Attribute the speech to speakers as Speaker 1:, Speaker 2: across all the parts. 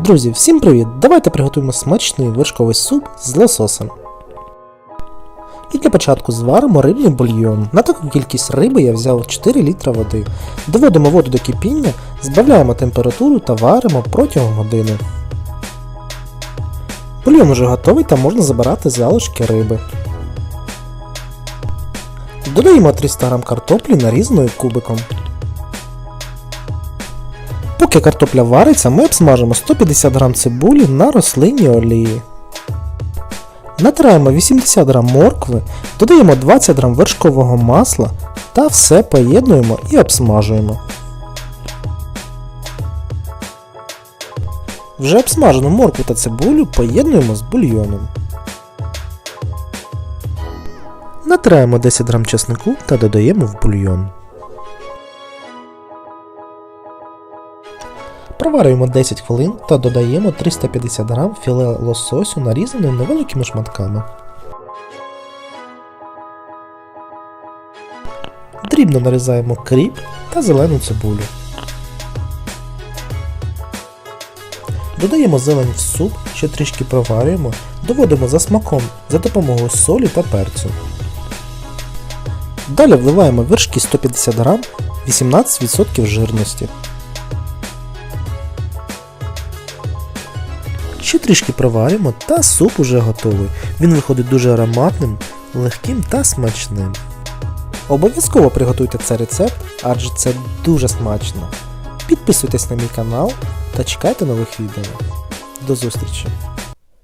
Speaker 1: Друзі, всім привіт! Давайте приготуємо смачний вершковий суп з лососем. І для початку зваримо рибний бульйон. На таку кількість риби я взяв 4 літра води. Доводимо воду до кипіння, збавляємо температуру та варимо протягом години. Бульйон уже готовий та можна забирати залишки риби. Додаємо 300 г картоплі нарізаною кубиком. Поки картопля вариться, ми обсмажимо 150 г цибулі на рослинній олії. Натираємо 80 г моркви, додаємо 20 г вершкового масла та все поєднуємо і обсмажуємо. Вже обсмажену моркву та цибулю поєднуємо з бульйоном. Натираємо 10 г чеснику та додаємо в бульйон. Проварюємо 10 хвилин та додаємо 350 г філе лососю нарізаним невеликими шматками. Дрібно нарізаємо кріп та зелену цибулю. Додаємо зелень в суп, ще трішки проварюємо, доводимо за смаком за допомогою солі та перцю. Далі вливаємо вершки 150 г 18% жирності. Ще трішки проваримо та суп уже готовий. Він виходить дуже ароматним, легким та смачним. Обов'язково приготуйте цей рецепт, адже це дуже смачно. Підписуйтесь на мій канал та чекайте нових відео. До зустрічі!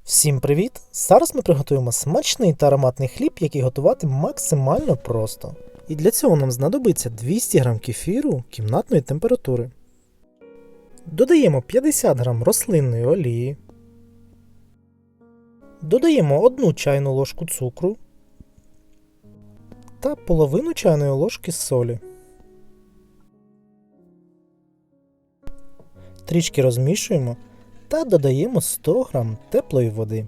Speaker 1: Всім привіт! Зараз ми приготуємо смачний та ароматний хліб, який готувати максимально просто. І для цього нам знадобиться 200 г кефіру кімнатної температури. Додаємо 50 г рослинної олії. Додаємо 1 чайну ложку цукру та половину чайної ложки солі. Трішки розмішуємо та додаємо 100 г теплої води.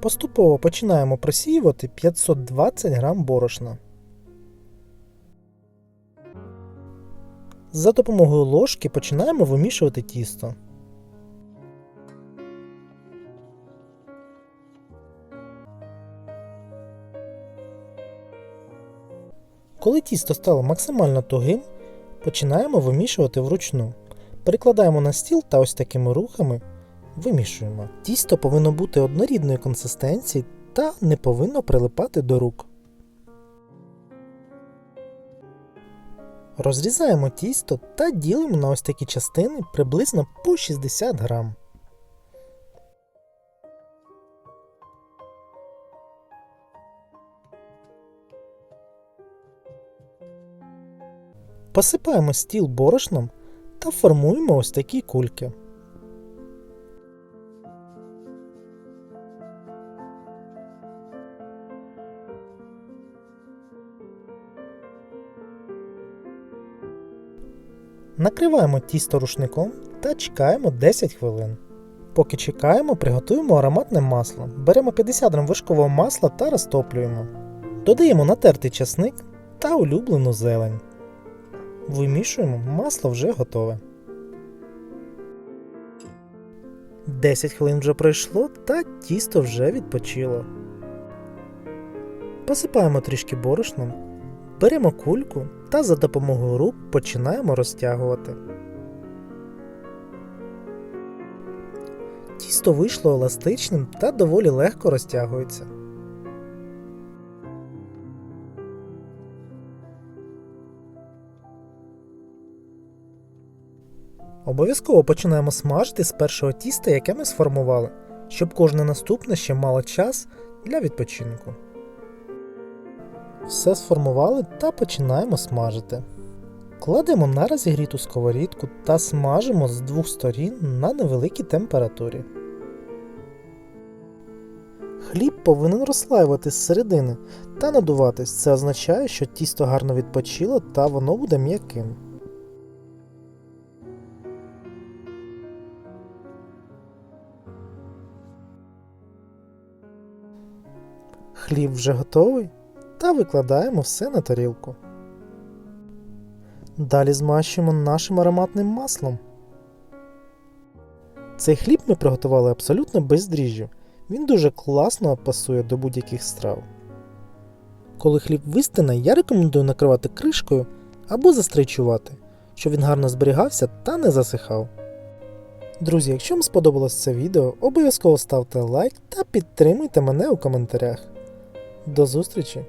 Speaker 1: Поступово починаємо просіювати 520 г борошна. За допомогою ложки починаємо вимішувати тісто. Коли тісто стало максимально тугим, починаємо вимішувати вручну. Перекладаємо на стіл та ось такими рухами вимішуємо. Тісто повинно бути однорідної консистенції та не повинно прилипати до рук. Розрізаємо тісто та ділимо на ось такі частини приблизно по 60 грам. Посипаємо стіл борошном та формуємо ось такі кульки. Накриваємо тісто рушником та чекаємо 10 хвилин. Поки чекаємо, приготуємо ароматне масло. Беремо 50 г вершкового масла та розтоплюємо. Додаємо натертий часник та улюблену зелень. Вимішуємо, масло вже готове. 10 хвилин вже пройшло та тісто вже відпочило. Посипаємо трішки борошном, беремо кульку та за допомогою рук починаємо розтягувати. Тісто вийшло еластичним та доволі легко розтягується. Обов'язково починаємо смажити з першого тіста, яке ми сформували, щоб кожне наступне ще мало час для відпочинку. Все сформували та починаємо смажити. Кладемо на розігріту сковорідку та смажимо з двох сторін на невеликій температурі. Хліб повинен розслаюватись зсередини та надуватись. Це означає, що тісто гарно відпочило та воно буде м'яким. Хліб вже готовий та викладаємо все на тарілку. Далі змащуємо нашим ароматним маслом. Цей хліб ми приготували абсолютно без дріжджів. Він дуже класно пасує до будь-яких страв. Коли хліб вистине, я рекомендую накривати кришкою або застричувати, щоб він гарно зберігався та не засихав. Друзі, якщо вам сподобалось це відео, обов'язково ставте лайк та підтримуйте мене у коментарях. До зустрічі!